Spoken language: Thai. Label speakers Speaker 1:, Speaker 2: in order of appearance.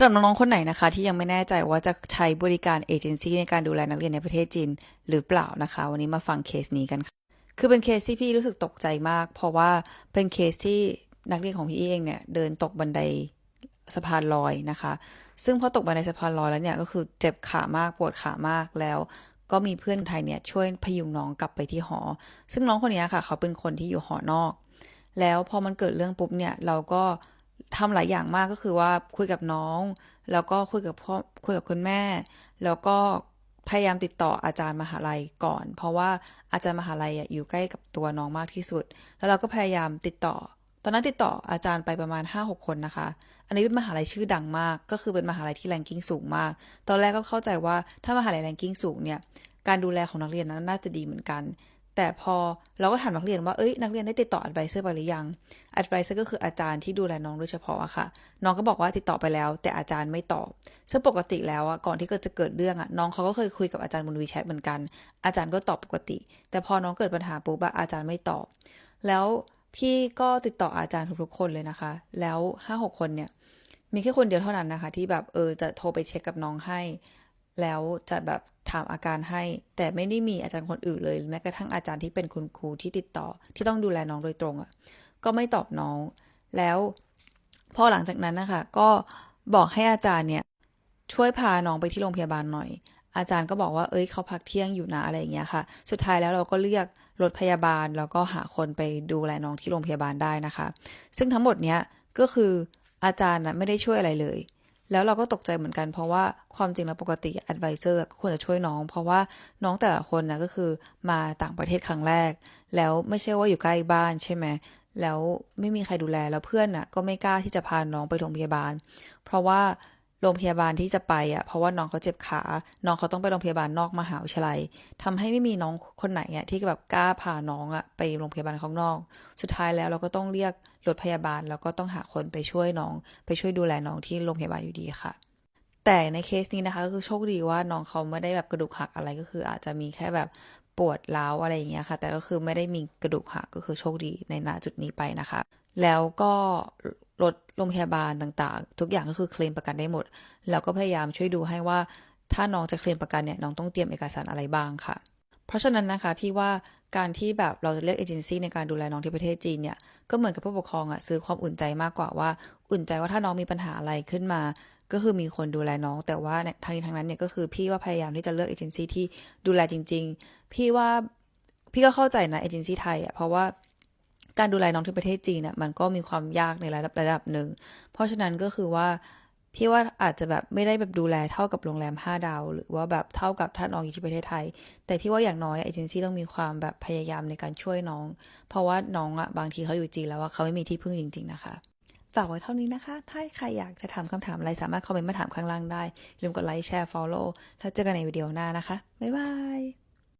Speaker 1: ำหรับน้องๆคนไหนนะคะ ที่ยังไม่แน่ใจว่าจะใช้บริการเอเจนซี่ในการดูแลนักเรียนในประเทศจีนหรือเปล่านะคะ วันนี้มาฟังเคสนี้กันค่ะ คือเป็นเคสที่พี่รู้สึกตกใจมาก เพราะว่าเป็นเคสที่นักเรียนของพี่เองเนี่ยเดินตกบันไดสะพานลอยนะคะ ซึ่งพอตกบันไดสะพานลอยแล้วเนี่ยก็คือเจ็บขามากปวดขามากแล้ว ก็มีเพื่อนไทยเนี่ยช่วยพยุงน้องกลับไปที่หอ ซึ่งน้องคนนี้ค่ะ เขาเป็นคนที่อยู่หอนอก แล้วพอมันเกิดเรื่องปุ๊บเนี่ยเราก็ ทำหลายอย่างมากก็คือว่าคุยกับน้อง แล้วก็คุยกับพ่อคุยกับคุณแม่ แล้วก็พยายามติดต่ออาจารย์มหาลัยก่อน เพราะว่าอาจารย์มหาลัยอะอยู่ใกล้กับตัวน้องมากที่สุด แล้วเราก็พยายามติดต่อ ตอนนั้นติดต่ออาจารย์ไปประมาณ 5-6 คนนะคะ อันนี้เป็นมหาลัยชื่อดังมาก ก็คือเป็นมหาลัยที่แรงกิ้งสูงมาก ตอนแรกก็เข้าใจว่าถ้ามหาลัยแรงกิ้งสูงเนี่ยการดูแลของนักเรียนนั้นน่าจะดีเหมือนกัน แต่พอเราก็ถามนักเรียนว่า เอ้ย นักเรียนได้ติดต่อ advisor ไปหรือยัง advisor ก็คืออาจารย์ที่ดูแลน้องโดยเฉพาะอะค่ะ น้องก็บอกว่าติดต่อไปแล้ว แต่อาจารย์ไม่ตอบ ซึ่งปกติแล้วอะก่อนที่เกิดจะเกิดเรื่องอะน้องเขาก็เคยคุยกับอาจารย์บนวีแชทเหมือนกัน อาจารย์ก็ตอบปกติ แต่พอน้องเกิดปัญหาปุ๊บอะอาจารย์ไม่ตอบ แล้วพี่ก็ติดต่ออาจารย์ทุกๆคนเลยนะคะ แล้วห้าหกคนเนี่ย มีแค่คนเดียวเท่านั้นนะคะ ที่แบบเออจะโทรไปเช็คกับน้องให้ แล้วจะแบบถามอาการให้ แต่ไม่ได้มีอาจารย์คนอื่นเลยแม้กระทั่งอาจารย์ที่เป็นคุณครูที่ติดต่อ ที่ต้องดูแลน้องโดยตรงอะ่ะ ก็ไม่ตอบน้อง แล้วพอหลังจากนั้นนะคะก็บอกให้อาจารย์เนี่ยช่วยพาน้องไปที่โรงพยาบาลหน่อย อาจารย์ก็บอกว่าเอ้ยเขาพักเที่ยงอยู่นะอะไรอย่างเงี้ยค่ะ สุดท้ายแล้วเราก็เรียกรถพยาบาลแล้วก็หาคนไปดูแลน้องที่โรงพยาบาลได้นะคะ ซึ่งทั้งหมดเนี้ยก็คืออาจารย์นะไม่ได้ช่วยอะไรเลย แล้วเราก็ตกใจเหมือนกัน เพราะว่าความจริงแล้วปกติ advisor ก็ควรจะช่วยน้อง เพราะว่าน้องแต่ละคนนะก็คือมาต่างประเทศครั้งแรก แล้วไม่ใช่ว่าอยู่ใกล้บ้านใช่ไหมแล้วไม่มีใครดูแลแล้วเพื่อนน่ะก็ไม่กล้าที่จะพาน้องไปโรงพยาบาล เพราะว่าโรงพยาบาลที่จะไปอะเพราะว่าน้องเขาเจ็บขา น้องเขาต้องไปโรงพยาบาลนอกมหาวิทยาลัยทำให้ไม่มีน้องคนไหนอะที่แบบกล้าพาน้องอะไปโรงพยาบาลข้างนอก สุดท้ายแล้วเราก็ต้องเรียก รถพยาบาล แล้วก็ต้องหาคนไปช่วยน้อง ไปช่วยดูแลน้องที่โรงพยาบาลอยู่ดีค่ะ แต่ในเคสนี้นะคะก็คือโชคดีว่าน้องเขาไม่ได้แบบกระดูกหักอะไรก็คือ อาจจะมีแค่แบบปวดร้าวอะไรอย่างเงี้ยค่ะ แต่ก็คือไม่ได้มีกระดูกหักก็คือโชคดีในณจุดนี้ไปนะคะ แล้วก็รถโรงพยาบาลต่างๆ ทุกอย่างก็คือเคลมประกันได้หมด แล้วก็พยายามช่วยดูให้ว่าถ้าน้องจะเคลมประกันเนี่ยน้องต้องเตรียมเอกสารอะไรบ้างค่ะ เพราะฉะนั้นนะคะพี่ว่าการที่แบบเราจะเลือกเอเจนซี่ในการดูแลน้องที่ประเทศจีนเนี่ย ก็เหมือนกับผู้ปกครองอะซื้อความอุ่นใจมากกว่าว่า อุ่นใจว่าถ้าน้องมีปัญหาอะไรขึ้นมา ก็คือมีคนดูแลน้อง แต่ว่าทางนี้ทางนั้นเนี่ยก็คือพี่ว่าพยายามที่จะเลือกเอเจนซี่ที่ดูแลจริง ๆ พี่ว่าพี่ก็เข้าใจนะเอเจนซี่ไทยอะเพราะว่าการดูแลน้องที่ประเทศจีนเนี่ยมันก็มีความยากในระดับระดับหนึ่ง เพราะฉะนั้นก็คือว่า พี่ว่าอาจจะแบบไม่ได้แบบดูแลเท่ากับโรงแรม 5 ดาว หรือว่าแบบเท่ากับถ้าน้องอยู่ที่ประเทศไทย แต่พี่ว่าอย่างน้อยเอเจนซี่ต้องมีความแบบพยายามในการช่วยน้อง เพราะว่าน้องอะบางทีเขาอยู่จีนแล้วว่าเขาไม่มีที่พึ่งจริง ๆ นะคะฝากไว้เท่านี้นะคะ ถ้าใครอยากจะถามคำถามอะไรสามารถคอมเมนต์มาถามข้างล่างได้ ลืมกดไลค์แชร์ follow แล้วเจอกันในวิดีโอหน้านะคะ บ๊ายบาย